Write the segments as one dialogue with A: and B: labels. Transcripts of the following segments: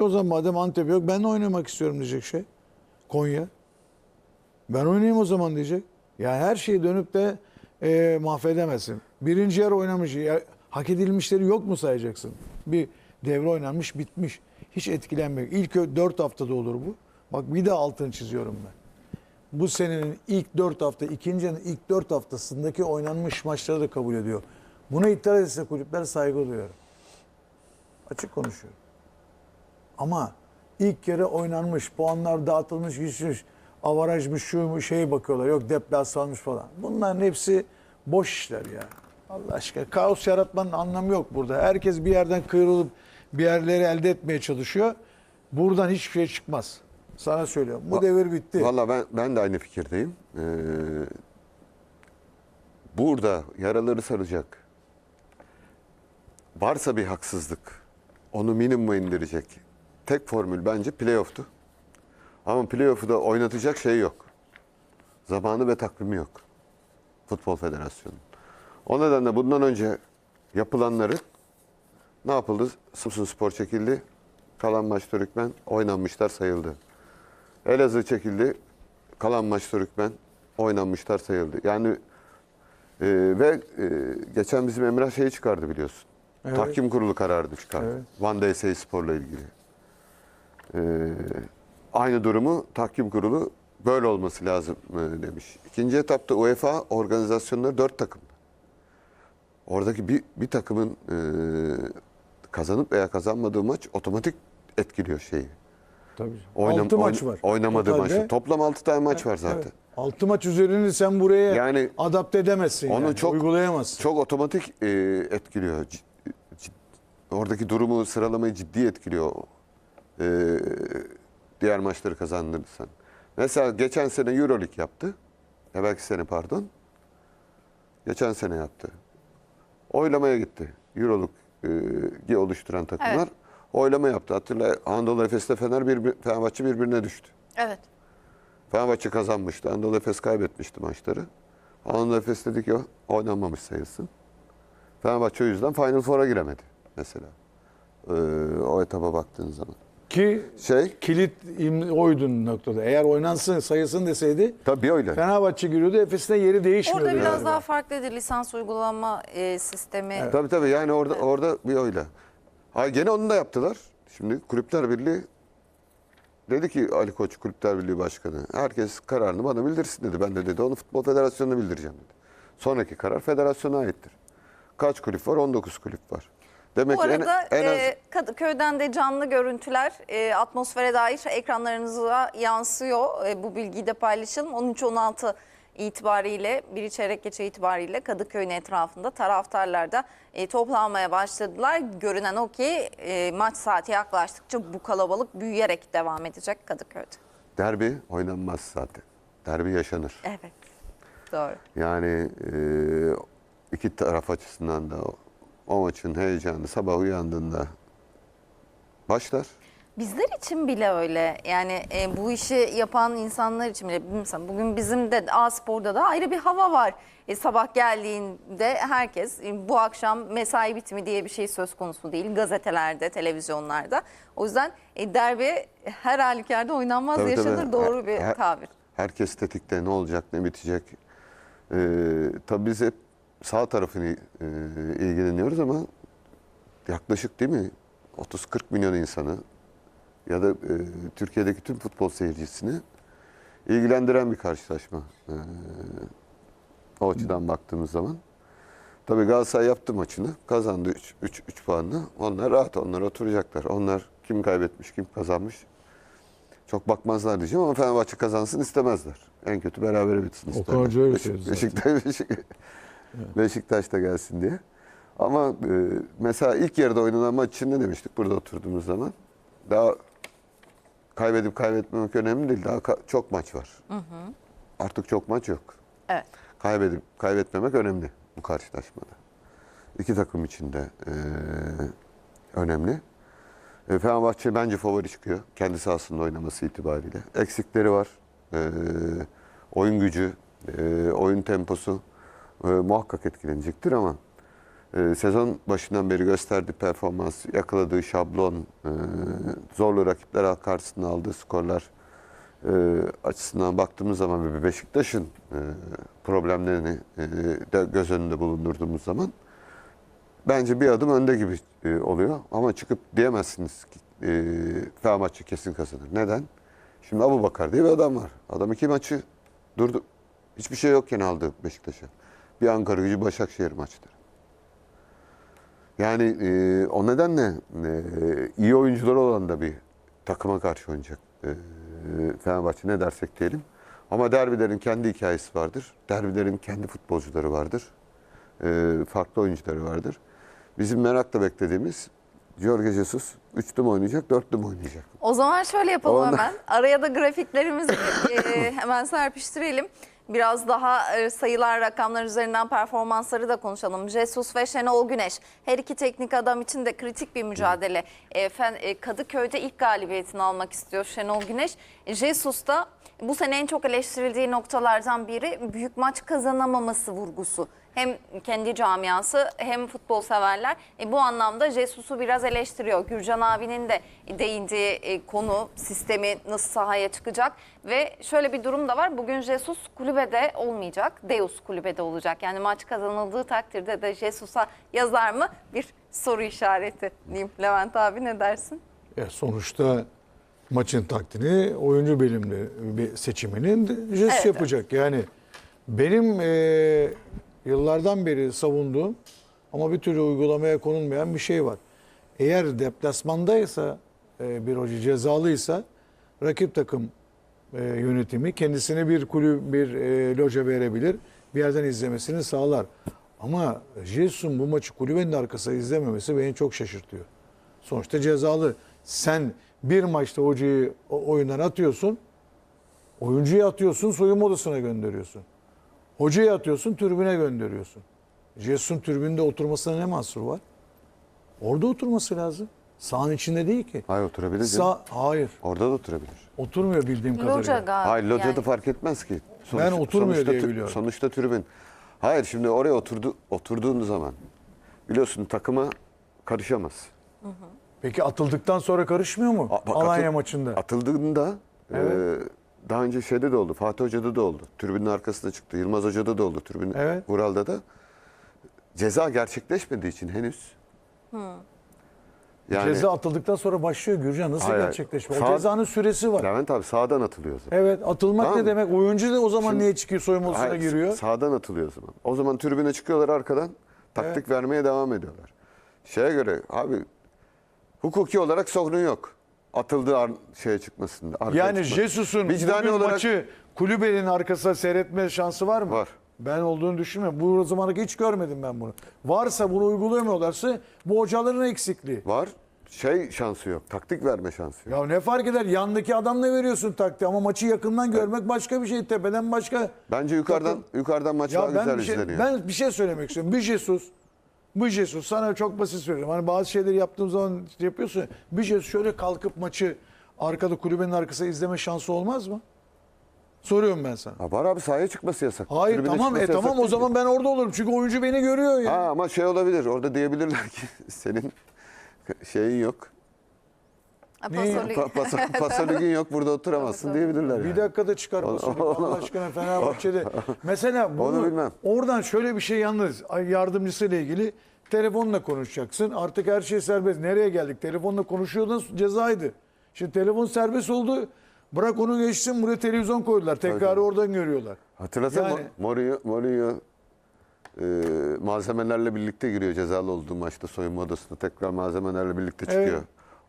A: O zaman madem Antep yok ben de oynamak istiyorum diyecek şey. Konya. Ben oynayayım o zaman diyecek. Ya her şeyi dönüp de e, mahvedemezsin. Birinci yarı oynamış. Ya, hak edilmişleri yok mu sayacaksın? Bir devre oynanmış bitmiş. Hiç etkilenmiyor. İlk 4 haftada olur bu. Bak bir de altını çiziyorum ben. Bu senenin ilk 4 hafta, ikinci yarının ilk 4 haftasındaki oynanmış maçları da kabul ediyor. Buna itiraz etse kulüpler saygı duyuyorum. Açık konuşuyorum. Ama ilk kere oynanmış, puanlar dağıtılmış, güçmüş, avarajmış, şu şey bakıyorlar. Yok deplasmanmış falan. Bunların hepsi boş işler ya. Allah aşkına. Kaos yaratmanın anlamı yok burada. Herkes bir yerden kıvrılıp bir yerleri elde etmeye çalışıyor. Buradan hiçbir şey çıkmaz. Sana söylüyorum. Bu
B: Va-
A: devir bitti.
B: Valla ben, ben de aynı fikirdeyim. Ee, burada yaraları saracak. Varsa bir haksızlık, onu minimuma indirecek. Tek formül bence playoff'tu. Ama playoff'u da oynatacak şey yok. Zamanı ve takvimi yok. Futbol Federasyonu. O nedenle bundan önce yapılanları ne yapıldı? Samsun Spor çekildi. Kalan maç Türkmen oynanmışlar sayıldı. Elazığ çekildi. Kalan maç Türkmen oynanmışlar sayıldı. Yani e, ve e, geçen bizim Emrah şeyi çıkardı biliyorsun.
A: Evet.
B: Tahkim kurulu kararını çıkardı.
A: Evet.
B: Van DSİ Spor'la ilgili. E, aynı durumu tahkim kurulu böyle olması lazım e, demiş. İkinci etapta UEFA organizasyonları dört takım. Oradaki bir, bir takımın e, kazanıp veya kazanmadığı maç otomatik etkiliyor şeyi.
A: Tabii.
B: Oynam-
A: 6 maç
B: oyn-
A: var.
B: Oynamadığı
A: Totalde.
B: maç. Toplam 6 tane maç var zaten.
A: Evet. 6 maç üzerini sen buraya
B: Yani
A: adapte edemezsin.
B: Onu
A: yani.
B: çok
A: uygulayamazsın.
B: Çok otomatik e, etkiliyor. Cid- cid- oradaki durumu sıralamayı ciddi etkiliyor. E, diğer maçları kazandırırsan. Mesela geçen sene EuroLeague yaptı. Ya belki sene pardon. Geçen sene yaptı. Oylamaya gitti. Euroleague'i oluşturan takımlar
C: Evet.
B: oylama yaptı. Hatırla Anadolu Efes'te Fener bir, Fenerbahçe birbirine düştü.
C: Evet.
B: Fenerbahçe kazanmıştı. Anadolu Efes kaybetmişti maçları. Anadolu Efes dedi ki oynanmamış sayılsın. Fenerbahçe o yüzden Final Four'a giremedi mesela. Ee, o etaba baktığın zaman.
A: Ki
B: Şey,
A: kilit oydun noktada. Eğer oynansın sayılsın deseydi
B: tabii öyle.
A: Fenerbahçe giriyordu. Efes'in yeri değişmiyordu.
C: Orada biraz
A: galiba.
C: daha farklıdır lisans uygulama e, sistemi.
B: Tabii tabii yani orada orada bir öyle. Ha gene onu da yaptılar. Şimdi Kulüpler Birliği dedi ki Ali Koç Kulüpler Birliği Başkanı herkes kararını bana bildirsin dedi. Ben de dedi onu Futbol Federasyonu'na bildireceğim dedi. Sonraki karar federasyona aittir. Kaç kulüp var? 19 kulüp var. Demek
C: Bu
B: ki en,
C: arada
B: en az
C: e, Kadıköy'den de canlı görüntüler e, atmosfere dair ekranlarınıza yansıyor. E, bu bilgiyi de paylaşalım. 13-16 itibariyle bir çeyrek geçe itibariyle Kadıköy'ün etrafında taraftarlar da e, toplanmaya başladılar. Görünen o ki e, maç saati yaklaştıkça bu kalabalık büyüyerek devam edecek Kadıköy'de.
B: derbi oynanmaz zaten. Derbi yaşanır.
C: Evet. Doğru.
B: Yani e, iki taraf açısından da o, maçın heyecanı sabah uyandığında başlar.
C: Bizler için bile öyle. Yani e, bu işi yapan insanlar için bile mesela bugün bizim de A Spor'da da ayrı bir hava var. E, sabah geldiğinde herkes e, bu akşam mesai bitimi diye bir şey söz konusu değil. Gazetelerde, televizyonlarda. O yüzden e, derbi her halükarda oynanmaz
B: Tabii, tabii.
C: yaşanır. Doğru
B: Her-
C: bir
B: her-
C: tabir.
B: Herkes tetikte ne olacak ne bitecek. Ee, tabii biz hep sağ tarafını e, ilgileniyoruz ama yaklaşık değil mi 30-40 milyon insanı ya da e, Türkiye'deki tüm futbol seyircisini ilgilendiren bir karşılaşma. Ee, o açıdan baktığımız zaman. Tabii Galatasaray yaptı maçını. Kazandı 3 3 3 puanla. Onlar rahat, onlar oturacaklar. Onlar kim kaybetmiş, kim kazanmış çok bakmazlar diyeceğim ama Fenerbahçe kazansın istemezler. En kötü berabere bitsin isterler.
A: Hoca öyle
B: Beşik-
A: zaten.
B: Beşiktaş, Beşik- Beşiktaş da gelsin diye. Ama e, mesela ilk yarıda oynanan maç için ne demiştik burada oturduğumuz zaman? Daha kaybedip kaybetmemek önemli değil. Daha ka- çok maç var. Artık çok maç yok.
C: Evet.
B: Kaybedip kaybetmemek önemli bu karşılaşmada. İki takım için de e, önemli. E, Fenerbahçe bence favori çıkıyor. Kendi sahasında oynaması itibariyle. Eksikleri var. E, oyun gücü, e, oyun temposu e, muhakkak etkilenecektir ama e, sezon başından beri gösterdiği performans, yakaladığı şablon, e, zorlu rakipler karşısında aldığı skorlar e, açısından baktığımız zaman ve Beşiktaş'ın e, problemlerini e, de göz önünde bulundurduğumuz zaman bence bir adım önde gibi e, oluyor. Ama çıkıp diyemezsiniz ki e, Fenerbahçe kesin kazanır. Neden? Şimdi Abu Bakar diye bir adam var. Adam iki maçı durdu. Hiçbir şey yokken aldı Beşiktaş'a. Bir Ankara gücü Başakşehir maçları. Yani e, o nedenle e, iyi oyuncuları olan da bir takıma karşı oynayacak e, Fenerbahçe ne dersek diyelim. Ama derbilerin kendi hikayesi vardır. Derbilerin kendi futbolcuları vardır. E, farklı oyuncuları vardır. Bizim merakla beklediğimiz Jorge Jesus üçlü mü oynayacak, dörtlü mü oynayacak?
C: O zaman şöyle yapalım
B: Ondan-
C: hemen. Araya da grafiklerimizi e, hemen serpiştirelim. Biraz daha e, sayılar, rakamlar üzerinden performansları da konuşalım. Jesus ve Şenol Güneş her iki teknik adam için de kritik bir mücadele. E, Fen- e, Kadıköy'de ilk galibiyetini almak istiyor Şenol Güneş. E, Jesus da bu sene en çok eleştirildiği noktalardan biri büyük maç kazanamaması vurgusu. Hem kendi camiası hem futbol severler. E, bu anlamda Jesus'u biraz eleştiriyor. Gürcan abinin de değindiği e, konu sistemi nasıl sahaya çıkacak. Ve şöyle bir durum da var. Bugün Jesus kulübede olmayacak. Deus kulübede olacak. Yani maç kazanıldığı takdirde de Jesus'a yazar mı? Bir soru işareti diyeyim. Levent abi ne dersin?
A: E, sonuçta maçın taktiğini oyuncu bilimli bir seçiminin jest
C: Evet,
A: yapacak. Yani benim e, yıllardan beri savunduğum ama bir türlü uygulamaya konulmayan bir şey var. Eğer deplasmandaysa e, bir hoca cezalıysa rakip takım e, yönetimi kendisine bir kulüp bir e, loca verebilir. Bir yerden izlemesini sağlar. Ama Jesus'un bu maçı kulübenin arkasında izlememesi beni çok şaşırtıyor. Sonuçta cezalı. Sen bir maçta hocayı oyundan atıyorsun. Oyuncuyu atıyorsun, soyunma odasına gönderiyorsun. Hocayı atıyorsun, tribüne gönderiyorsun. Jesus'un tribünde oturmasına ne mahsur var? Orada oturması lazım. Sahanın içinde değil ki.
B: Hayır oturabilir.
A: Sa hayır.
B: Orada da oturabilir.
A: Oturmuyor bildiğim
C: Loca
A: kadarıyla.
C: galiba.
B: Hayır locada
C: yani.
B: fark etmez ki.
A: Ben oturmuyor
B: sonuçta
A: diye biliyorum.
B: Sonuçta tribün. Hayır şimdi oraya oturdu, oturduğun zaman biliyorsun takıma karışamaz.
A: Peki atıldıktan sonra karışmıyor mu?
B: A- bak,
A: Alanya
B: atıl-
A: maçında.
B: Atıldığında
A: Evet.
B: e, daha önce şeyde de oldu. Fatih Hoca'da da oldu. Tribünün arkasında çıktı. Yılmaz Hoca'da da oldu. Tribün
A: Evet.
B: Vural'da da. Ceza gerçekleşmediği için henüz. Yani
A: Ceza atıldıktan sonra başlıyor Gürcan. Nasıl
B: Hayır,
A: gerçekleşme? O
B: Sağ-
A: cezanın süresi var.
B: Levent abi sağdan atılıyor o zaman.
A: Evet atılmak
B: Tamam.
A: ne demek? Oyuncu da o zaman
B: Şimdi-
A: niye çıkıyor soyunma odasına
B: Hayır,
A: giriyor?
B: Sağdan atılıyor o zaman. O zaman tribüne çıkıyorlar arkadan. Taktik vermeye devam ediyorlar. Şeye göre abi hukuki olarak sorun yok. Atıldığı ar- şeye çıkmasında. arkaya
A: Yani
B: çıkmasında.
A: Jesus'un
B: Vicdani
A: bugün
B: olarak-
A: maçı kulübenin arkasına seyretme şansı var mı?
B: Var.
A: Ben olduğunu düşünmüyorum. Bu zamana kadar hiç görmedim ben bunu. Varsa bunu uygulayamıyorlarsa bu hocaların eksikliği.
B: var. Şey şansı yok. Taktik verme şansı yok.
A: Ya ne fark eder? Yandaki adamla veriyorsun taktiği ama maçı yakından görmek başka bir şey. Tepeden başka.
B: Bence yukarıdan yukarıdan maç daha
A: Ya ben
B: güzel
A: bir, şey,
B: izleniyor.
A: ben bir şey söylemek istiyorum. Bir Jesus, bu Jesus sana çok basit söylüyorum. Hani bazı şeyleri yaptığım zaman işte yapıyorsun. ya, Bir Jesus şöyle kalkıp maçı arkada kulübenin arkasında izleme şansı olmaz mı? Soruyorum ben sana.
B: Ha, var abi sahaya çıkması yasak.
A: Hayır
B: Tribüne
A: tamam e
B: yasak
A: tamam o zaman ben orada olurum. Çünkü oyuncu beni görüyor ya.
B: Ha ama şey olabilir. Orada diyebilirler ki senin şeyin yok.
A: Neyi?
B: Pa- Pasoligin yok burada oturamazsın diyebilirler.
A: Bir
B: Yani.
A: dakikada çıkar Pasolik Allah aşkına Fenerbahçe'de. Mesela bunu,
B: Onu bilmem.
A: oradan şöyle bir şey yalnız yardımcısıyla ilgili telefonla konuşacaksın. Artık her şey serbest. Nereye geldik? Telefonla konuşuyordun cezaydı. Şimdi telefon serbest oldu. Bırak onu geçsin buraya televizyon koydular. Tekrarı
B: tabii.
A: oradan görüyorlar.
B: Hatırlasana
A: Yani-
B: Mourinho, Mourinho e, malzemelerle birlikte giriyor cezalı olduğu maçta soyunma odasına. Tekrar malzemelerle birlikte çıkıyor.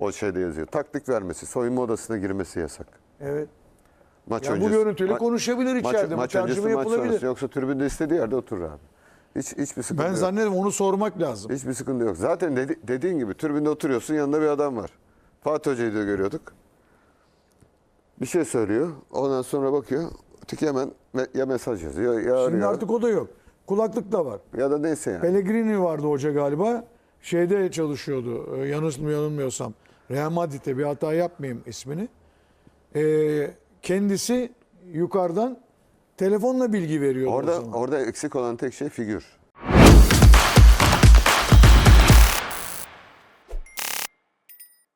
B: O şeyde yazıyor. Taktik vermesi, soyunma odasına girmesi yasak.
A: Evet.
B: Maç
A: Ya bu
B: öncesi.
A: görüntüyle
B: ma-
A: konuşabilir
B: maç,
A: içeride. Bu
B: maç
A: tercüme
B: öncesi, maç
A: yapılabilir.
B: sonrası. Yoksa tribünde istediği yerde oturur abi. Hiç, hiçbir sıkıntı
A: Ben
B: yok.
A: zannederim onu sormak lazım.
B: Hiçbir sıkıntı yok. Zaten dedi- dediğin gibi tribünde oturuyorsun yanında bir adam var. Fatih Hoca'yı da görüyorduk. Bir şey söylüyor. Ondan sonra bakıyor. Öteki hemen me- ya mesaj yazıyor ya
A: Şimdi
B: arıyor.
A: artık o da yok. Kulaklık da var.
B: Ya da neyse yani.
A: Pellegrini vardı hoca galiba. Şeyde çalışıyordu. e, yanılmıyorsam. Real Madrid'de bir hata yapmayayım ismini. Ee, kendisi yukarıdan telefonla bilgi veriyordu o
B: Orada orada eksik olan tek şey figür.